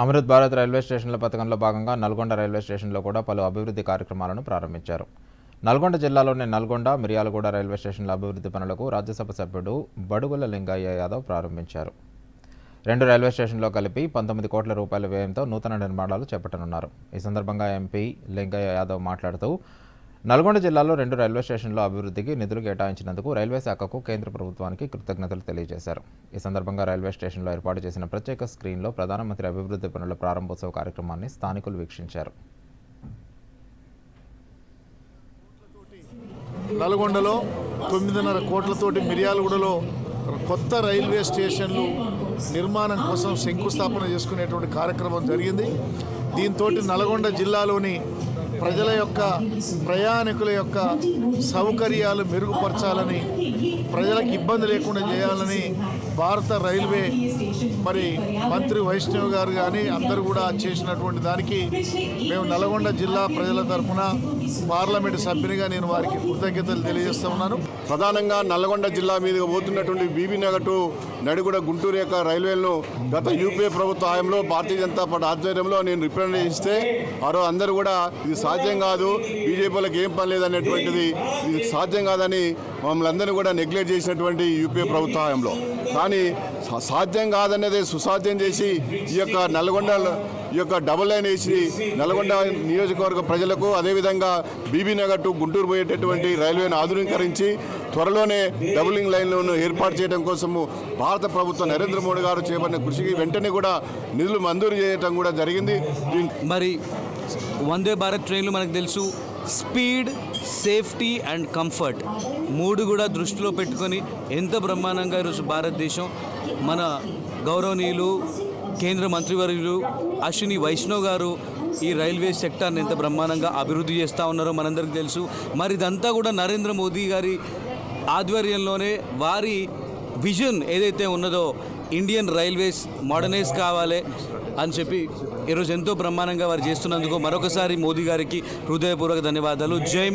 Amrit Bharat railway స్టేషన్ల పథకంలో భాగంగా నల్గొండ రైల్వే స్టేషన్లో కూడా పలు అభివృద్ధి కార్యక్రమాలను ప్రారంభించారు. నల్గొండ జిల్లాలోని నల్గొండ మిర్యాలగూడ రైల్వే స్టేషన్ల అభివృద్ధి పనులకు రాజ్యసభ సభ్యుడు బడుగుల లింగయ్య యాదవ్ ప్రారంభించారు. రెండు రైల్వే స్టేషన్లో కలిపి పంతొమ్మిది కోట్ల రూపాయల వ్యయంతో నూతన నిర్మాణాలు చేపట్టనున్నారు. ఈ సందర్భంగా ఎంపీ లింగయ్య యాదవ్ మాట్లాడుతూ నల్గొండ జిల్లాలో రెండు రైల్వే స్టేషన్ల అభివృద్ధికి నిధులు కేటాయించినందుకు రైల్వే శాఖకు కేంద్ర ప్రభుత్వానికి కృతజ్ఞతలు తెలియజేశారు. ఈ సందర్భంగా రైల్వే స్టేషన్లో ఏర్పాటు చేసిన ప్రత్యేక స్క్రీన్లో ప్రధానమంత్రి అభివృద్ధి పనుల ప్రారంభోత్సవ కార్యక్రమాన్ని స్థానికులు వీక్షించారు. నల్గొండలో తొమ్మిదిన్నర కోట్లతోటి మిర్యాలగూడలో కొత్త రైల్వే స్టేషన్లు నిర్మాణం కోసం శంకుస్థాపన చేసుకునేటువంటి కార్యక్రమం జరిగింది. దీంతో నల్గొండ జిల్లాలోని ప్రజల యొక్క ప్రయాణికుల యొక్క సౌకర్యాలు మెరుగుపరచాలని ప్రజలకు ఇబ్బంది లేకుండా చేయాలని భారత రైల్వే మరి మంత్రి వైష్ణవ్ గారు కానీ అందరూ కూడా చేసినటువంటి దానికి మేము నల్గొండ జిల్లా ప్రజల తరఫున పార్లమెంట్ సభ్యునిగా నేను వారికి కృతజ్ఞతలు తెలియజేస్తా ఉన్నాను. ప్రధానంగా నల్గొండ జిల్లా మీదుగా పోతున్నటువంటి బీబీ నగర్ టు నడిగూడ గుంటూరు యొక్క రైల్వేలను గత యూపీఏ ప్రభుత్వ హయాంలో భారతీయ జనతా పార్టీ ఆధ్వర్యంలో నేను రిప్రజెంట్ చేస్తే వారు అందరూ కూడా ఇది సాధ్యం కాదు బీజేపీలకు ఏం పని లేదనేటువంటిది ఇది సాధ్యం కాదని మమ్మల్ని అందరినీ కూడా నెగ్లెక్ట్ చేసినటువంటి యూపీఏ ప్రభుత్వ హయాంలో కానీ సా- సాధ్యం కాదనేది సుసాధ్యం చేసి ఈ యొక్క నల్గొండ ఈ యొక్క డబుల్ లైన్ వేసి నల్గొండ నియోజకవర్గ ప్రజలకు అదేవిధంగా బీబీ నగర్ టు గుంటూరు పోయేటటువంటి రైల్వేను ఆధునీకరించి త్వరలోనే డబులింగ్ లైన్లను ఏర్పాటు చేయడం కోసము భారత ప్రభుత్వం నరేంద్ర మోడీ గారు చేపట్టిన కృషికి వెంటనే కూడా నిధులు మంజూరు చేయడం కూడా జరిగింది. మరి వందే భారత్ ట్రైన్లు మనకు తెలుసు. స్పీడ్ సేఫ్టీ అండ్ కంఫర్ట్ మూడు కూడా దృష్టిలో పెట్టుకొని ఎంత బ్రహ్మాండంగా ఈరోజు భారతదేశం మన గౌరవనీయులు కేంద్ర మంత్రివర్యులు అశ్విని వైష్ణవ్ గారు ఈ రైల్వే సెక్టార్ని ఎంత బ్రహ్మాండంగా అభివృద్ధి చేస్తూ ఉన్నారో మనందరికీ తెలుసు. మరి ఇదంతా కూడా నరేంద్ర మోదీ గారి ఆధ్వర్యంలోనే వారి విజన్ ఏదైతే ఉన్నదో ఇండియన్ రైల్వేస్ మోడర్నైజ్ కావాలి అని చెప్పి ఈరోజు ఎంతో బ్రహ్మాండంగా వారు చేస్తున్నందుకు మరొకసారి మోదీ గారికి హృదయపూర్వక ధన్యవాదాలు. జై